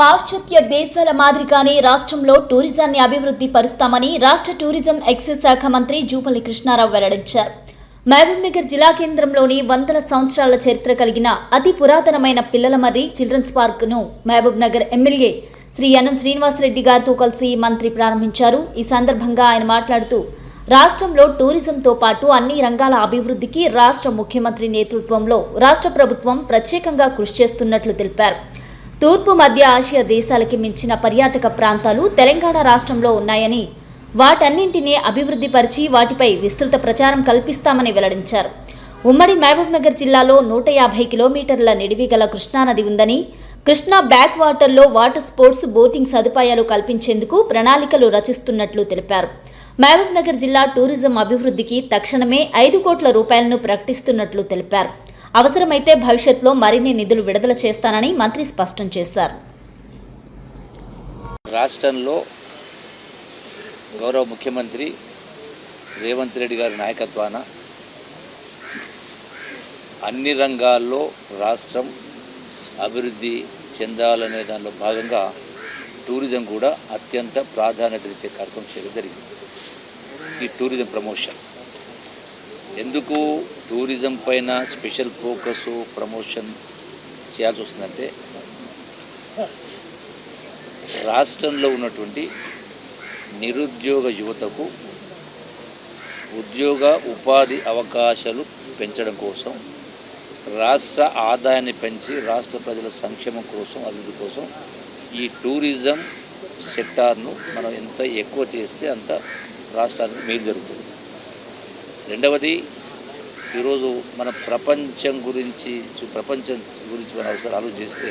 పాశ్చాత్య దేశాల మాదిరిగానే రాష్ట్రంలో టూరిజాన్ని అభివృద్ధి పరుస్తామని రాష్ట్ర టూరిజం ఎక్సైజ్ శాఖ మంత్రి జూపల్లి కృష్ణారావు వెల్లడించారు. మహబూబ్నగర్ జిల్లా కేంద్రంలోని వందల సంవత్సరాల చరిత్ర కలిగిన అతి పురాతనమైన పిల్లలమర్రి చిల్డ్రన్స్ పార్క్ను మహబూబ్నగర్ ఎమ్మెల్యే శ్రీ యనం శ్రీనివాసరెడ్డి గారితో కలిసి మంత్రి ప్రారంభించారు. ఈ సందర్భంగా ఆయన మాట్లాడుతూ రాష్ట్రంలో టూరిజంతో పాటు అన్ని రంగాల అభివృద్ధికి రాష్ట్ర ముఖ్యమంత్రి నేతృత్వంలో రాష్ట్ర ప్రభుత్వం ప్రత్యేకంగా కృషి చేస్తున్నట్లు తెలిపారు. తూర్పు మధ్య ఆసియా దేశాలకి మించిన పర్యాటక ప్రాంతాలు తెలంగాణ రాష్ట్రంలో ఉన్నాయని వాటన్నింటినీ అభివృద్ధిపరిచి వాటిపై విస్తృత ప్రచారం కల్పిస్తామని వెల్లడించారు. ఉమ్మడి మహబూబ్నగర్ జిల్లాలో నూట యాభై కిలోమీటర్ల నిడివి గల కృష్ణానది ఉందని కృష్ణా బ్యాక్ వాటర్లో వాటర్ స్పోర్ట్స్ బోటింగ్ సదుపాయాలు కల్పించేందుకు ప్రణాళికలు రచిస్తున్నట్లు తెలిపారు. మహబూబ్నగర్ జిల్లా టూరిజం అభివృద్ధికి తక్షణమే ఐదు కోట్ల రూపాయలను ప్రకటిస్తున్నట్లు తెలిపారు. అవసరమైతే భవిష్యత్తులో మరిన్ని నిధులు విడుదల చేస్తానని మంత్రి స్పష్టం చేశారు. రాష్ట్రంలో గౌరవ ముఖ్యమంత్రి రేవంత్ రెడ్డి గారి నాయకత్వాన అన్ని రంగాల్లో రాష్ట్రం అభివృద్ధి చెందాలనే దానిలో భాగంగా టూరిజం కూడా అత్యంత ప్రాధాన్యత ఇచ్చే కార్యక్రమం చేయడం జరిగింది. ఈ టూరిజం ప్రమోషన్. ఎందుకు టూరిజం పైన స్పెషల్ ఫోకస్ ప్రమోషన్ చేయాల్సి వస్తుందంటే రాష్ట్రంలో ఉన్నటువంటి నిరుద్యోగ యువతకు ఉద్యోగ ఉపాధి అవకాశాలు పెంచడం కోసం రాష్ట్ర ఆదాయాన్ని పెంచి రాష్ట్ర ప్రజల సంక్షేమం కోసం అభివృద్ధి కోసం ఈ టూరిజం సెక్టార్ను మనం ఎంత ఎక్కువ చేస్తే అంత రాష్ట్రానికి మేలు జరుగుతుంది. రెండవది ఈరోజు మన ప్రపంచం గురించి ప్రపంచం గురించి మన అవసరం ఆలోచిస్తే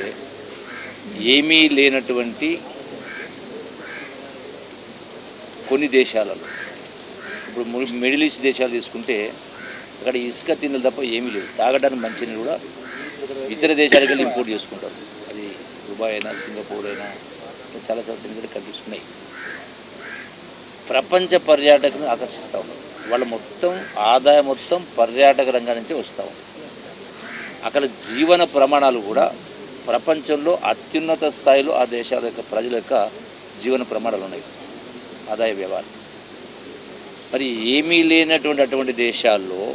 ఏమీ లేనటువంటి కొన్ని దేశాలలో ఇప్పుడు మిడిల్ ఈస్ట్ దేశాలు తీసుకుంటే అక్కడ ఇసుక తిన్నలు తప్ప ఏమీ లేదు తాగడానికి మంచిని కూడా ఇతర దేశాలకు వెళ్ళి ఇంపోర్ట్ చేసుకుంటారు. అది దుబాయ్ అయినా సింగపూర్ అయినా చాలా చాలా చిన్న చిన్న కంట్రీస్ ఉన్నాయి. ప్రపంచ పర్యాటకులను ఆకర్షిస్తూ ఉన్నారు. వాళ్ళ మొత్తం ఆదాయం మొత్తం పర్యాటక రంగం నుంచి వస్తూ. ఉంది అక్కడ జీవన ప్రమాణాలు కూడా ప్రపంచంలో అత్యున్నత స్థాయిలో ఆ దేశాల యొక్క ప్రజల యొక్క జీవన ప్రమాణాలు ఉన్నాయి. ఆదాయ వ్యవహారం. మరి ఏమీ లేనటువంటి అటువంటి దేశాల్లో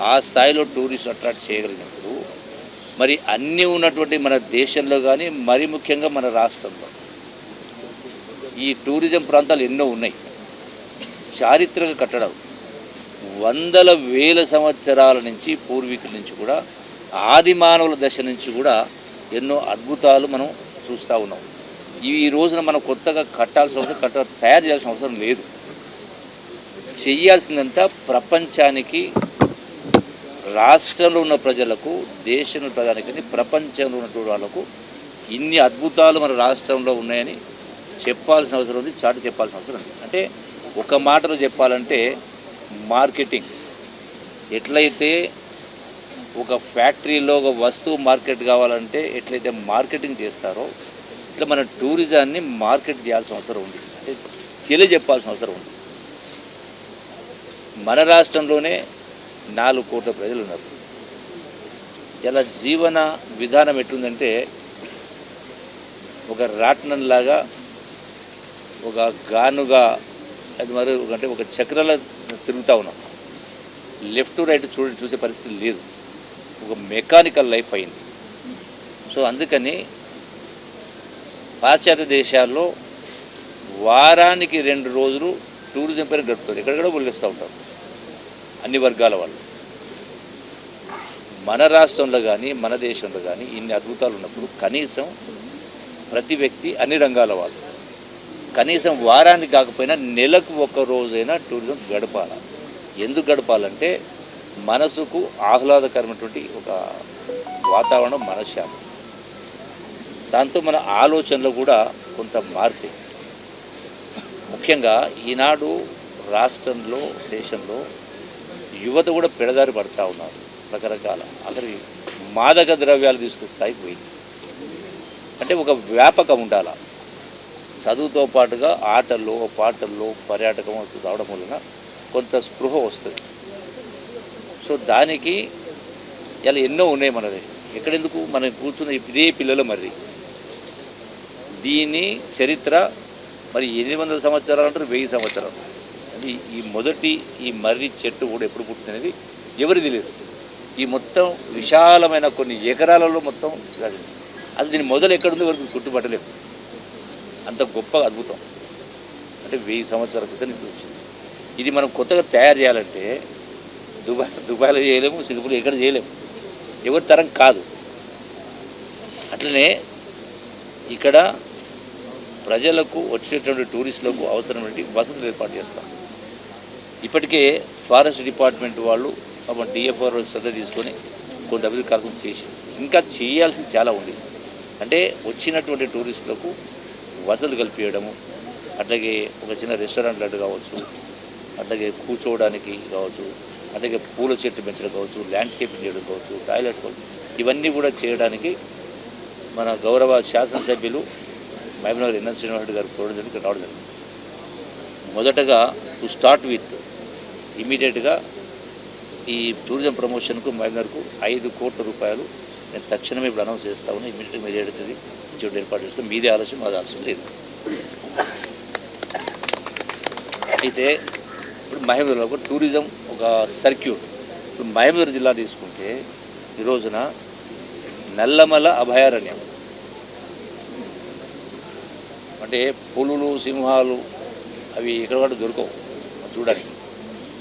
ఆ స్థాయిలో టూరిస్ట్ అట్రాక్ట్ చేయగలిగినప్పుడు మరి అన్నీ ఉన్నటువంటి మన దేశంలో కానీ మరి ముఖ్యంగా మన రాష్ట్రంలో ఈ టూరిజం ప్రాంతాలు ఎన్నో ఉన్నాయి. చారిత్రక కట్టడాలు. వందల వేల సంవత్సరాల నుంచి పూర్వీకుల నుంచి కూడా ఆది మానవుల దశ నుంచి కూడా ఎన్నో అద్భుతాలు మనం చూస్తూ ఉన్నాం. ఇవి ఈ రోజున మనం కొత్తగా కట్టాల్సిన అవసరం కట్ట తయారు చేయాల్సిన అవసరం లేదు. చేయాల్సిందంతా ప్రపంచానికి రాష్ట్రంలో ఉన్న ప్రజలకు దేశంలో ప్రజానికి ప్రపంచంలో ఉన్నటువంటి వాళ్ళకు ఇన్ని అద్భుతాలు మన రాష్ట్రంలో ఉన్నాయని చెప్పాల్సిన అవసరం ఉంది చాటి చెప్పాల్సిన అవసరం ఉంది. అంటే ఒక మాటలో చెప్పాలంటే మార్కెటింగ్. ఎట్లయితే ఒక ఫ్యాక్టరీలో ఒక వస్తువు మార్కెట్ కావాలంటే ఎట్లయితే మార్కెటింగ్ చేస్తారో ఇట్లా మన టూరిజాన్ని మార్కెట్ చేయాల్సిన అవసరం ఉంది. అంటే తెలియజెప్పాల్సిన అవసరం ఉంది. మన రాష్ట్రంలోనే నాలుగు కోట్ల ప్రజలు ఉన్నారు ఇలా జీవన విధానం ఎట్లుందంటే ఒక రాట్నంలాగా ఒక గానుగా అది మరి అంటే ఒక చక్రాల తిరుగుతూ ఉన్నాం. లెఫ్ట్ రైట్ చూడ చూసే పరిస్థితి లేదు. ఒక మెకానికల్ లైఫ్ అయింది. సో అందుకని పాశ్చాత్య దేశాల్లో వారానికి రెండు రోజులు టూరిజం పేరు గడుపుతారు. ఎక్కడెక్కడ వెళ్ళిస్తూ ఉంటారు. అన్ని వర్గాల వాళ్ళు. మన రాష్ట్రంలో కానీ మన దేశంలో కానీ ఇన్ని అద్భుతాలు ఉన్నప్పుడు కనీసం ప్రతి వ్యక్తి అన్ని రంగాల వాళ్ళు. కనీసం వారానికి కాకపోయినా నెలకు ఒక రోజైనా టూరిజం గడపాల. ఎందుకు గడపాలంటే మనసుకు ఆహ్లాదకరమైనటువంటి ఒక వాతావరణం మనశ్శాంతి. దాంతో మన ఆలోచనలు కూడా కొంత మారుతాయి. ముఖ్యంగా ఈనాడు రాష్ట్రంలో దేశంలో యువత కూడా పెడదారి పడతా ఉన్నారు. రకరకాల అక్కడికి మాదక ద్రవ్యాలు తీసుకొస్తాయి పోయింది అంటే ఒక వ్యాపకం ఉండాల. చదువుతో పాటుగా ఆటల్లో పాటల్లో పర్యాటకం రావడం వలన కొంత స్పృహ వస్తుంది. సో దానికి ఇలా ఎన్నో ఉన్నాయి మనది ఎక్కడెందుకు? మనం కూర్చున్న ఇదే పిల్లలు మరి. దీని చరిత్ర మరి ఎనిమిది వందల సంవత్సరాలు అంటారు వెయ్యి సంవత్సరాలు. అది ఈ మొదటి ఈ మర్రి చెట్టు కూడా ఎప్పుడు పుట్టినది ఎవరికి తెలియదు. ఈ మొత్తం విశాలమైన కొన్ని ఎకరాలలో మొత్తం అది. దీని మొదలు ఎక్కడుందో వరకు గుర్తుపట్టలేదు. అంత గొప్ప అద్భుతం. అంటే వెయ్యి సంవత్సరాల క్రితం ఇప్పుడు వచ్చింది. ఇది మనం కొత్తగా తయారు చేయాలంటే దుబాయ్ దుబాయ్లో చేయలేము సింగపూర్లో ఎక్కడ చేయలేము. ఎవరి తరం కాదు. అట్లనే ఇక్కడ ప్రజలకు వచ్చేటువంటి టూరిస్టులకు అవసరమైన వసతులు ఏర్పాటు చేస్తాం. ఇప్పటికే ఫారెస్ట్ డిపార్ట్మెంట్ వాళ్ళు డిఎఫ్ఆర్ శ్రద్ధ తీసుకొని కొంత అభివృద్ధి కార్యక్రమం చేసి ఇంకా చేయాల్సింది చాలా ఉంది. అంటే వచ్చినటువంటి టూరిస్టులకు వసతులు కల్పించడము అట్లాగే ఒక చిన్న రెస్టారెంట్ లాంటి కావచ్చు అట్లాగే కూర్చోవడానికి కావచ్చు అట్లాగే పూల చెట్లు పెంచడం కావచ్చు ల్యాండ్స్కేపింగ్ చేయడం కావచ్చు టాయిలెట్స్ కావచ్చు ఇవన్నీ కూడా చేయడానికి మన గౌరవ శాసనసభ్యులు మహబూబ్నగర్ ఎన్ఎస్ శ్రీనివాసరెడ్డి గారు చూడడం జరిగింది రావడం జరిగింది. మొదటగా టు స్టార్ట్ విత్ ఇమీడియట్గా ఈ టూరిజం ప్రమోషన్కు మహబూబ్నగర్కు ఐదు కోట్ల రూపాయలు నేను తక్షణమే ఇప్పుడు అనౌన్స్ చేస్తా ఇమీడియట్గా మీరు ఏడుతుంది ఇచ్చేటి ఏర్పాటు చేస్తాం. మీదే ఆలోచన మాది ఆలోచన లేదు. అయితే ఇప్పుడు మహబూబ్నగర్లో ఒక టూరిజం ఒక సర్క్యూట్. ఇప్పుడు మహబూబ్నగర్ జిల్లా తీసుకుంటే ఈ రోజున నల్లమల అభయారణ్యం. అంటే పులులు సింహాలు అవి ఎక్కడ కూడా దొరకవు. చూడడానికి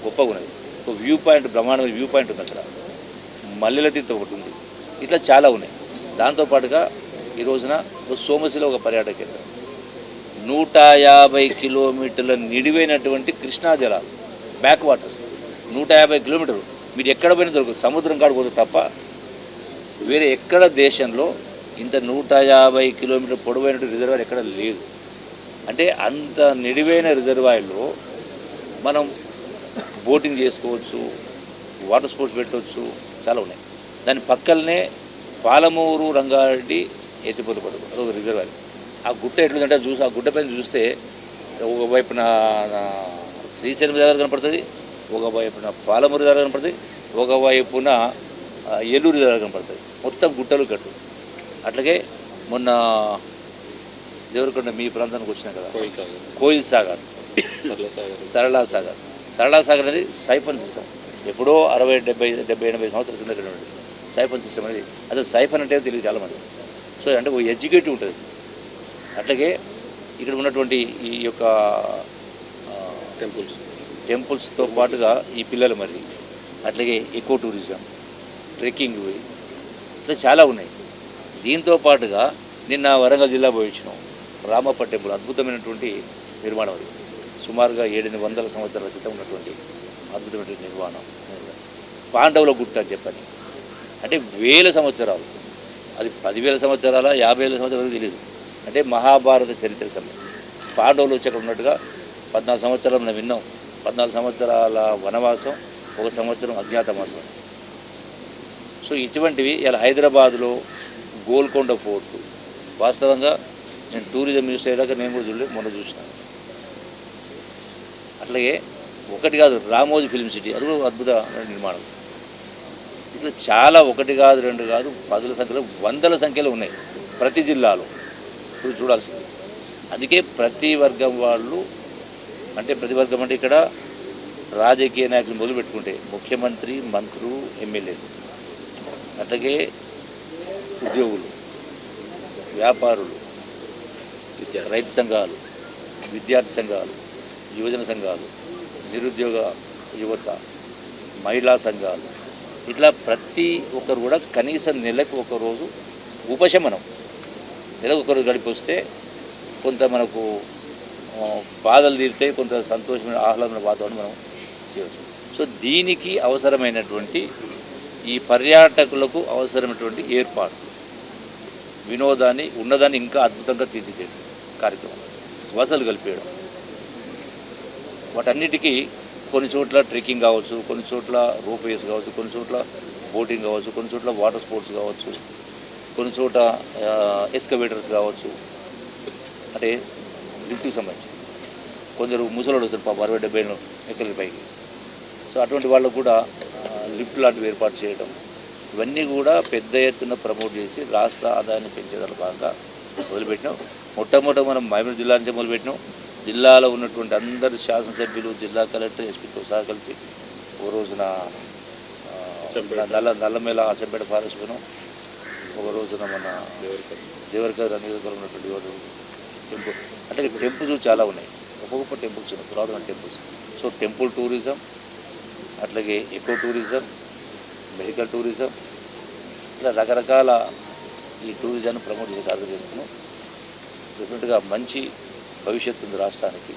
గొప్పగా ఉన్నది ఒక వ్యూ పాయింట్ బ్రహ్మాండమైన వ్యూ పాయింట్ ఉంది అక్కడ. మల్లెల తీర్థం ఒకటి ఉంది. ఇట్లా చాలా ఉన్నాయి. దాంతోపాటుగా ఈ రోజున ఒక సోమశిల ఒక పర్యాటక కేంద్రం. నూట యాభై కిలోమీటర్ల నిడివైనటువంటి కృష్ణా జలాలు బ్యాక్ వాటర్స్ నూట యాభై కిలోమీటర్లు. మీరు ఎక్కడ పోయినా దొరకదు. సముద్రం కాడ తప్ప వేరే ఎక్కడ దేశంలో ఇంత నూట యాభై కిలోమీటర్ పొడవైన రిజర్వాయర్ ఎక్కడ లేదు. అంటే అంత నిడివైన రిజర్వాయర్లో మనం బోటింగ్ చేసుకోవచ్చు వాటర్ స్పోర్ట్స్ పెట్టవచ్చు చాలా ఉన్నాయి. దాని పక్కనే పాలమూరు రంగారెడ్డి ఎత్తిపోతు పడుకు అదొక రిజర్వాయర్ ఆ గుట్ట ఎట్లుందంటే చూసి ఆ గుట్ట పైన చూస్తే ఒక వైపున ఆ, శ్రీశైలం రిజర్వాయర్ కనపడుతుంది ఒక వైపున పాలమూరు రిజర్వాయర్ కనపడుతుంది ఒక వైపున ఆ, ఏలూరు రిజర్వాయర్ కనపడుతుంది. మొత్తం గుట్టలు గట్టు అట్లాగే మొన్న దేవరకొండ మీ ప్రాంతానికి వచ్చినాం కదా. కోయిల్ సాగర్. సరళా సాగర్. సరళా సాగర్. అనేది సైఫన్ సిస్టమ్ ఎప్పుడో అరవై డెబ్బై డెబ్బై ఎనభై సంవత్సరాల కింద ఉండేది సైఫన్ సిస్టమ్ అనేది. అసలు సైఫన్ అంటే తెలియదు చాలామంది. సో అంటే ఒక ఎడ్యుకేటివ్ ఉంటుంది. అట్లాగే ఇక్కడ ఉన్నటువంటి ఈ యొక్క టెంపుల్స్. టెంపుల్స్తో పాటుగా ఈ పిల్లలు మరి అట్లాగే ఎకో టూరిజం ట్రెక్కింగ్ ఇట్లా చాలా ఉన్నాయి. దీంతో పాటుగా నిన్న వరంగల్ జిల్లా పోయి వచ్చినాం రామప్ప టెంపుల్ అద్భుతమైనటువంటి నిర్మాణం అది. సుమారుగా ఏడెనిమిది వందల సంవత్సరాల క్రితం ఉన్నటువంటి అద్భుతమైనటువంటి నిర్మాణం. పాండవుల గుట్ట అని చెప్పని. అంటే వేల సంవత్సరాలు. అది పదివేల సంవత్సరాల యాభై వేల సంవత్సరాలు తెలియదు అంటే మహాభారత చరిత్ర సంబంధించి. పాండవులు వచ్చి అక్కడ ఉన్నట్టుగా పద్నాలుగు సంవత్సరాలు మనం విన్నాం. పద్నాలుగు సంవత్సరాల వనవాసం ఒక సంవత్సరం అజ్ఞాతవాసం. సో ఇటువంటివి ఇలా హైదరాబాద్లో గోల్కొండ ఫోర్ట్. వాస్తవంగా నేను టూరిజం మినిస్టర్ అయ్యాక నేను కూడా చూడలేదు మొన్న చూసినాను అట్లాగే ఒకటి కాదు రామోజీ ఫిల్మ్ సిటీ. అది కూడా అద్భుత నిర్మాణం. ఇట్లా చాలా ఒకటి కాదు రెండు కాదు పదుల సంఖ్యలో వందల సంఖ్యలో ఉన్నాయి ప్రతి జిల్లాలో. ఇప్పుడు చూడాల్సింది. అందుకే ప్రతి వర్గం వాళ్ళు అంటే ప్రతి వర్గం అంటే ఇక్కడ రాజకీయ నాయకులు మొదలుపెట్టుకుంటే ముఖ్యమంత్రి మంత్రులు ఎమ్మెల్యేలు అట్లాగే ఉద్యోగులు వ్యాపారులు రైతు సంఘాలు విద్యార్థి సంఘాలు యువజన సంఘాలు నిరుద్యోగ యువత మహిళా సంఘాలు ఇట్లా ప్రతి ఒక్కరు కూడా కనీసం నెలకు ఒక రోజు ఉపశమనం. నెలకు ఒకరోజు గడిపి వస్తే కొంత మనకు బాధలు తీరితే కొంత సంతోషమైన ఆహ్లాదమైన వాతావరణం మనం చేయవచ్చు. సో దీనికి అవసరమైనటువంటి ఈ పర్యాటకులకు అవసరమైనటువంటి ఏర్పాటు వినోదాన్ని ఉన్నదాన్ని ఇంకా అద్భుతంగా తీర్చిదిద్దే కార్యక్రమం. వసలు కలిపేయడం. వాటన్నిటికీ కొన్ని చోట్ల ట్రెక్కింగ్ కావచ్చు కొన్ని చోట్ల రోప్వేస్ కావచ్చు కొన్ని చోట్ల బోటింగ్ కావచ్చు కొన్ని చోట్ల వాటర్ స్పోర్ట్స్ కావచ్చు కొన్ని చోట ఎస్కవేటర్స్ కావచ్చు. అంటే లిఫ్ట్కి సంబంధించి కొందరు ముసలోడు వస్తారు పాప అరవై డెబ్బై ఎక్కల పైకి. సో అటువంటి వాళ్ళకు కూడా లిఫ్ట్ లాంటివి ఏర్పాటు చేయడం ఇవన్నీ కూడా పెద్ద ఎత్తున ప్రమోట్ చేసి రాష్ట్ర ఆదాయాన్ని పెంచేదాని భాగంగా మొదలుపెట్టినాం. మొట్టమొదట మనం మహబూబ్ జిల్లా నుంచి మొదలుపెట్టినాం. జిల్లాలో ఉన్నటువంటి అందరు శాసనసభ్యులు జిల్లా కలెక్టర్ ఎస్పీతో సహా కలిసి ఓ రోజున. నల్ల నల్లమేళ అచ్చంపేట ఫారెస్ట్ ఒక రోజున మన దేవరకర నియోజకవర్గంలో ఉన్నటువంటి టెంపుల్ అంటే టెంపుల్స్ చాలా ఉన్నాయి. గొప్ప టెంపుల్స్ ఉన్నాయి పురాతన టెంపుల్స్. సో టెంపుల్ టూరిజం అట్లాగే ఎకో టూరిజం మెడికల్ టూరిజం ఇలా రకరకాల ఈ టూరిజాన్ని ప్రమోట్ చేసి కార్యక్రమం చేస్తున్నాం. డెఫినెట్గా మంచి భవిష్యత్తు రాష్ట్రానికి